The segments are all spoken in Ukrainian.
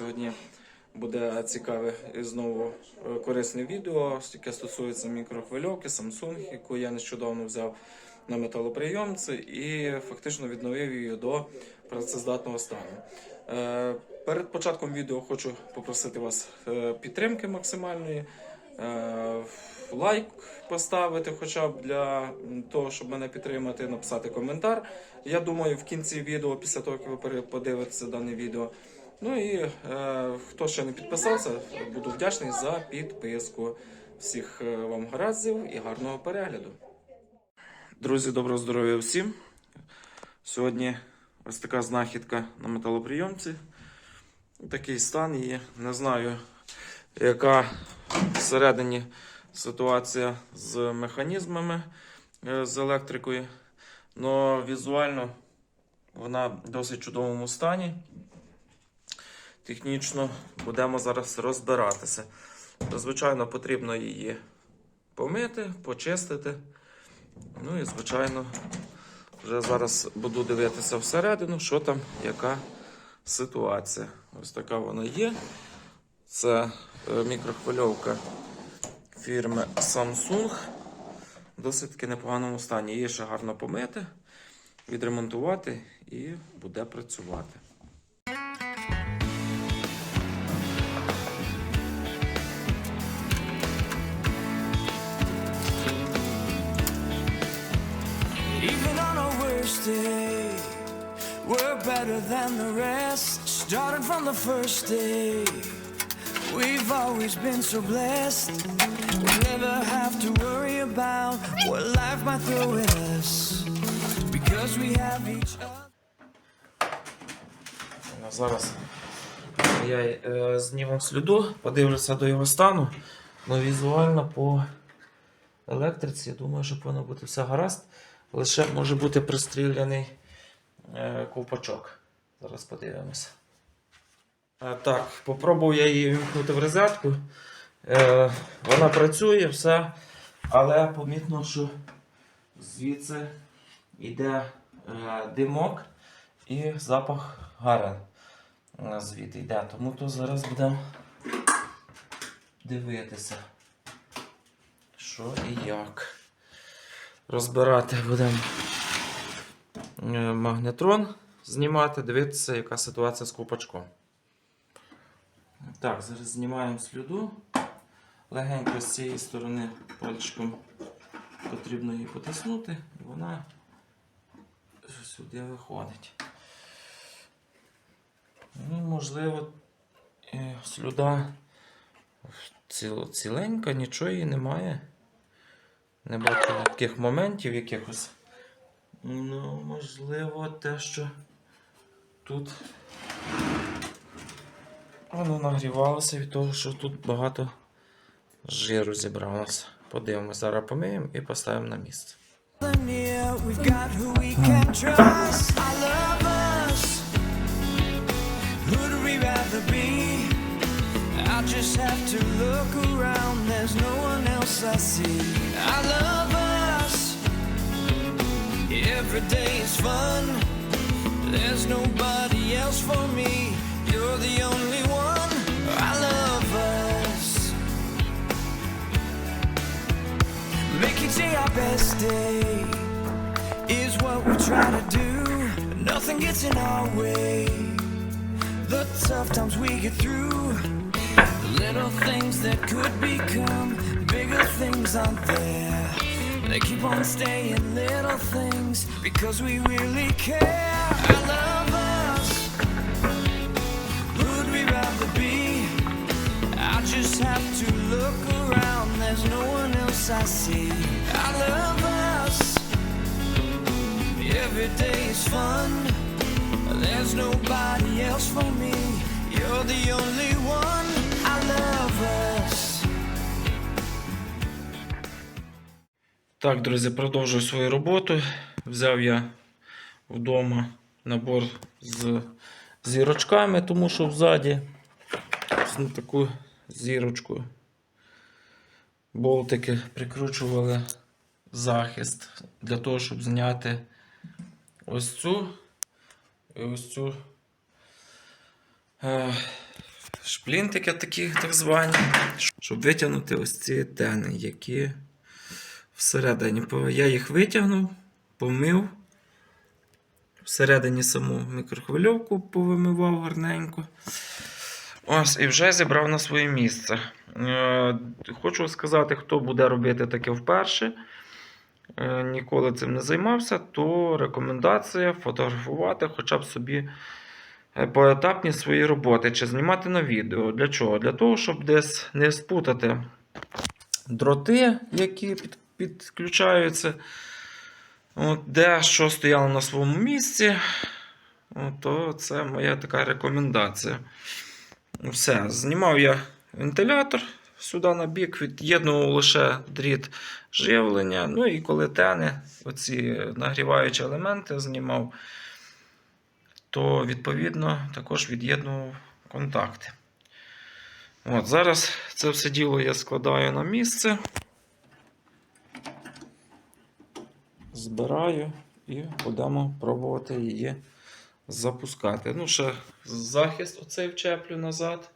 Сьогодні буде цікаве і знову е, корисне відео, яке стосується мікрохвильовки Samsung, яку я нещодавно взяв на металоприйомці і фактично відновив її до працездатного стану. Е, Перед початком відео хочу попросити вас е, підтримки максимальної. Лайк поставити, хоча б для того, щоб мене підтримати, написати коментар. Я думаю, в кінці відео, після того, як ви подивитеся дане відео. Ну і е, хто ще не підписався, буду вдячний за підписку. Всіх е, вам гараздів і гарного перегляду. Друзі, доброго здоров'я всім. Сьогодні ось така знахідка на металоприйомці. Такий стан її. Не знаю, яка всередині ситуація з механізмами, е, з електрикою. Но візуально вона в досить чудовому стані. Технічно будемо зараз розбиратися. Звичайно, потрібно її помити, почистити. Ну і, звичайно, вже зараз буду дивитися всередину, що там, яка ситуація. Ось така вона є. Це е, мікрохвильовка фірми Samsung. Досить таки непоганому стані. Її ще гарно помити, відремонтувати і буде працювати. Our day, we're better than the rest. Starting from the first day, we've always been so blessed. We never have to worry about what life might throw at us because we have each other. Зараз я е, зніму сліду, подивлюся до його стану. Ну, візуально по електриці, думаю, що повинно бути все гаразд. Лише може бути пристріляний е, ковпачок. Зараз подивимося. Е, так, попробував я її вімкнути в розетку. Е, вона працює, все. Але помітно, що звідси йде димок і запах гарен звідти йде. Тому то зараз будемо дивитися, що і як. Розбирати будемо е, магнетрон, знімати, дивитися, яка ситуація з ковпачком. Так, зараз знімаємо сліду. Легенько з цієї сторони пальчиком потрібно її потиснути, і вона сюди виходить. Ну, можливо, е, слюда ціленька, нічого її немає. Не бачу таких моментів якихось. Ну, можливо, те, що тут воно нагрівалося від того, що тут багато жиру зібралося. Подивимось, зараз помиємо і поставимо на місце. Who'd we rather be? I just have to look around. There's no one else I see. I love us. Every day is fun. There's nobody else for me. You're the only one. I love us. Make each day our best day is what we try to do. Nothing gets in our way. The tough times we get through. Little things that could become bigger things aren't there. They keep on staying little things because we really care. I love us. Who'd we rather be? I just have to look around. There's no one else I see. I love us. Every day is fun. There's nobody else for me. You're the only one. Так, друзі, продовжую свою роботу. Взяв я вдома набор з зірочками, тому що взаді на таку зірочку болтики прикручували захист для того, щоб зняти ось цю і ось цю е, шплінтики такі так звані, щоб витягнути ось ці тени, які всередині. Я їх витягнув, помив. Всередині саму мікрохвильовку повимивав гарненько. Ось, і вже зібрав на своє місце. Е, Хочу сказати, хто буде робити таке вперше, е, ніколи цим не займався, то рекомендація фотографувати хоча б собі е, поетапні свої роботи чи знімати на відео. Для чого? Для того, щоб десь не спутати дроти, які підключаються. От, де що стояло на своєму місці, от, то це моя така рекомендація. Все, знімав я вентилятор сюди на бік, від'єднував лише дріт живлення. Ну і коли тене, оці нагріваючі елементи знімав, то відповідно також від'єднував контакти. От, зараз це все діло я складаю на місце. Збираю і будемо пробувати її запускати. Ну, ще захист оцей вчеплю назад.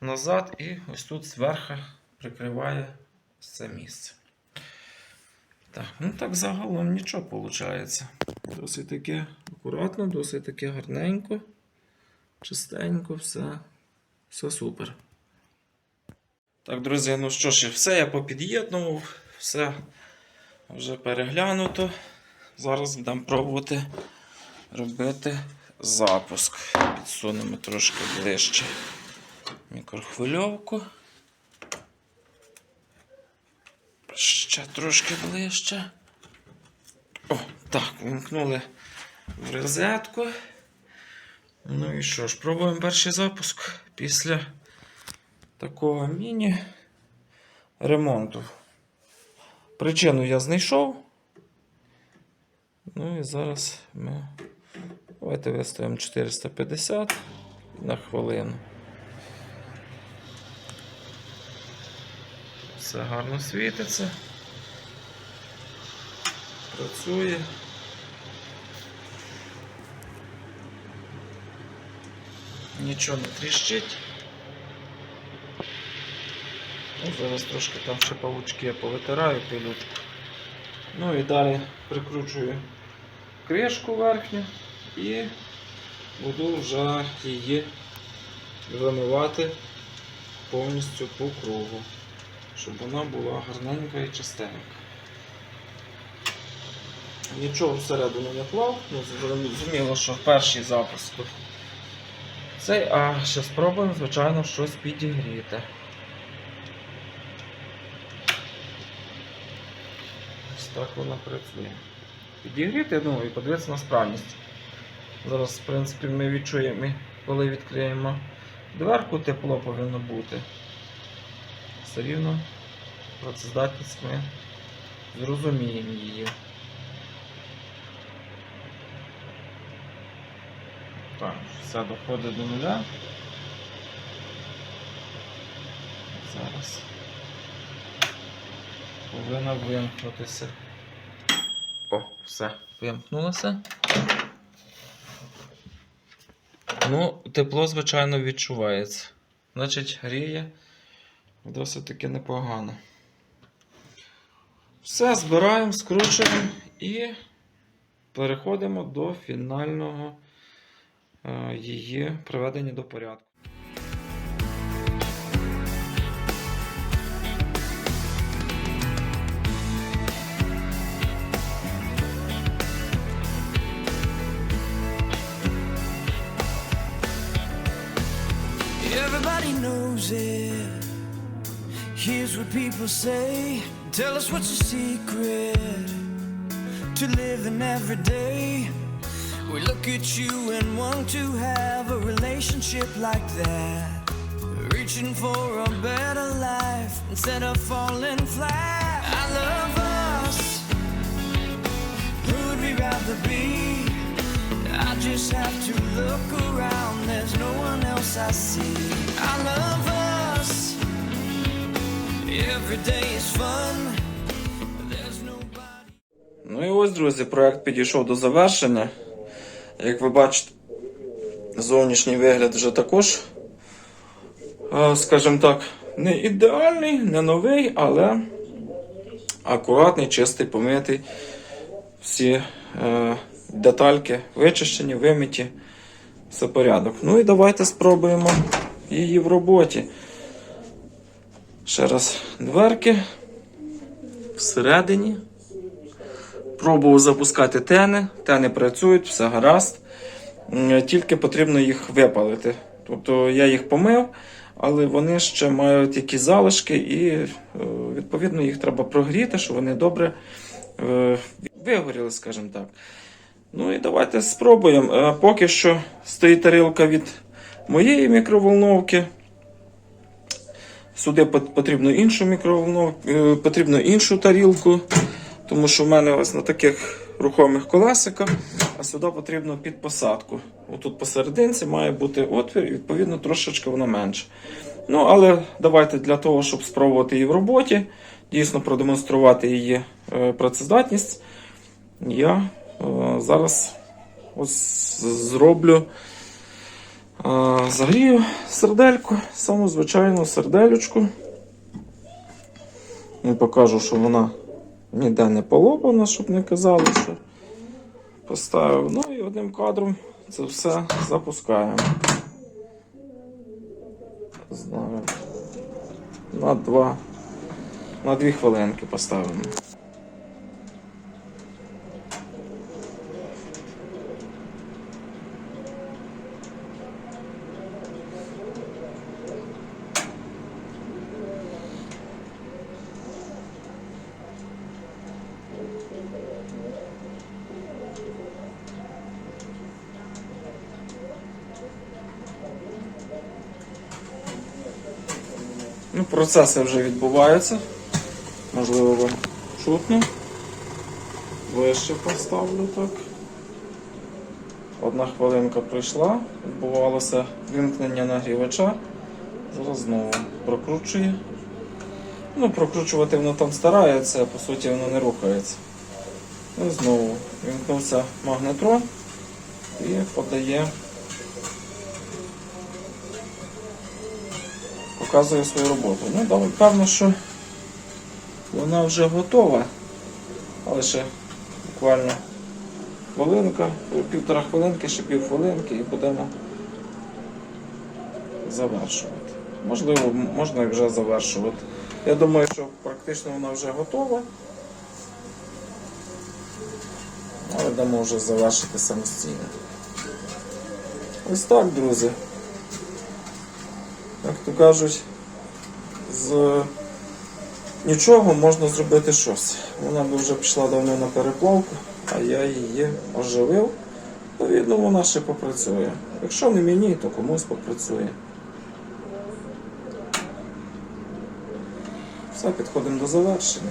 Назад і ось тут зверху прикриває це місце. Так, ну так загалом нічого виходить. Досить таки акуратно, досить таки гарненько, чистенько, все, все супер. Так, друзі, ну що ж, все я попід'єднував, все вже переглянуто. Зараз будемо пробувати робити запуск. Підсунемо трошки ближче мікрохвильовку. Ще трошки ближче. О, так, вимкнули в розетку. Ну і що ж, пробуємо перший запуск після такого міні-ремонту. Причину я знайшов. Ну і зараз ми. Давайте виставимо 450 на хвилину. Все гарно світиться. Працює. Нічого не тріщить. Ну, зараз трошки там ще павучки я повитираю пилючку. Ну і далі прикручую кришку верхню і буду вже її вимивати повністю по кругу, щоб вона була гарненька і чистенька. Нічого всередину не клав, ну зрозуміло, що перший запуск. Цей, а ще спробуємо, звичайно, щось підігріти. Так вона працює. Підігріти, ну і подивитися на справність. Зараз, в принципі, ми відчуємо, коли відкриємо дверку, тепло повинно бути. Все рівно працездатність ми зрозуміємо її. Так, все доходить до нуля. Зараз повинна вимкнутися. О, все, вимкнулося. Ну, тепло, звичайно, відчувається. Значить, гріє досить таки непогано. Все, збираємо, скручуємо і переходимо до фінального е, її приведення до порядку. It. Here's what people say. Tell us what's your secret to living every day. We look at you and want to have a relationship like that. Reaching for a better life instead of falling flat. I love us. Who would we rather be? I just have to look around, there's no one else I see. I love us. Ну і ось, друзі, проект підійшов до завершення. Як ви бачите, Зовнішній вигляд вже також, е, скажімо так, не ідеальний, не новий, але акуратний, чистий, помитий. Всі е, детальки вичищені, вимиті. Все порядок. Ну і давайте спробуємо її в роботі. Ще раз дверки всередині. Пробував запускати тени, тени працюють, все гаразд. Тільки потрібно їх випалити. Тобто я їх помив, але вони ще мають якісь залишки, і е, відповідно їх треба прогріти, щоб вони добре е, вигоріли, скажімо так. Ну і давайте спробуємо. Е, Поки що стоїть тарілка від моєї мікроволновки. Сюди потрібно іншу мікроволновку, е, потрібно іншу тарілку, тому що в мене ось на таких рухомих колесиках, а сюди потрібно під посадку. Отут посерединці має бути отвір, і відповідно трошечки вона менше. Ну, але давайте для того, щоб спробувати її в роботі, дійсно продемонструвати її е, працездатність, я е, зараз ось зроблю. Загрію сердельку, саму звичайну сердельочку. І покажу, що вона ніде не полопана, щоб не казали, що поставив. Ну і одним кадром це все запускаємо. Знаю. На два. На дві хвилинки поставимо. Процеси вже відбуваються. Можливо, вам чутно. Вище поставлю так. Одна хвилинка пройшла, відбувалося вимкнення нагрівача. Зараз знову прокручує. Ну, прокручувати воно там старається, а по суті воно не рухається. Ну знову вімкнувся магнетрон і подає показує свою роботу. Ну, да, певно, що вона вже готова. Але ще буквально хвилинка, півтора хвилинки, ще пів хвилинки і будемо завершувати. Можливо, можна і вже завершувати. Я думаю, що практично вона вже готова. Але дамо вже завершити самостійно. Ось так, друзі кажуть, з нічого можна зробити щось. Вона би вже пішла давно на переплавку, а я її оживив. Відповідно, вона ще попрацює. Якщо не мені, то комусь попрацює. Все, підходимо до завершення.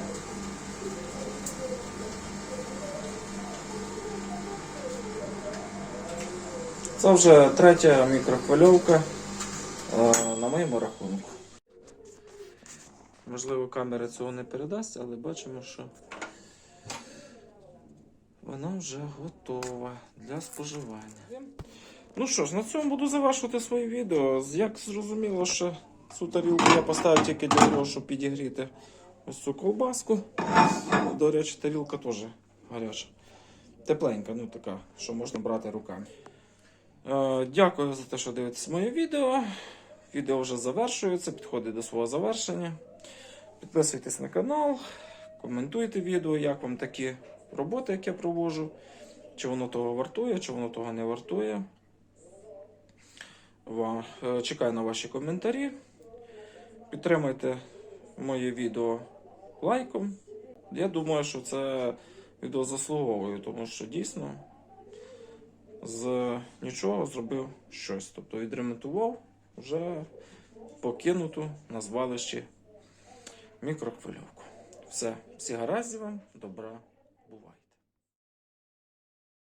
Це вже третя мікрохвильовка е, на моєму рахунку. Можливо, камера цього не передасть, але бачимо, що вона вже готова для споживання. Ну що ж, на цьому буду завершувати своє відео. Як зрозуміло, що цю тарілку я поставив тільки для того, щоб підігріти ось цю ковбаску. До речі, тарілка теж гаряча. Тепленька, ну така, що можна брати руками. Е, Дякую за те, що дивитесь моє відео. Відео вже завершується, підходить до свого завершення. Підписуйтесь на канал, коментуйте відео, як вам такі роботи, які я проводжу. Чи воно того вартує, чи воно того не вартує. Е, Чекаю на ваші коментарі. Підтримайте моє відео лайком. Я думаю, що це відео заслуговує, тому що дійсно з нічого зробив щось. Тобто відремонтував вже покинуту на звалищі мікрохвильовку. Все, всі гаразді вам, добра.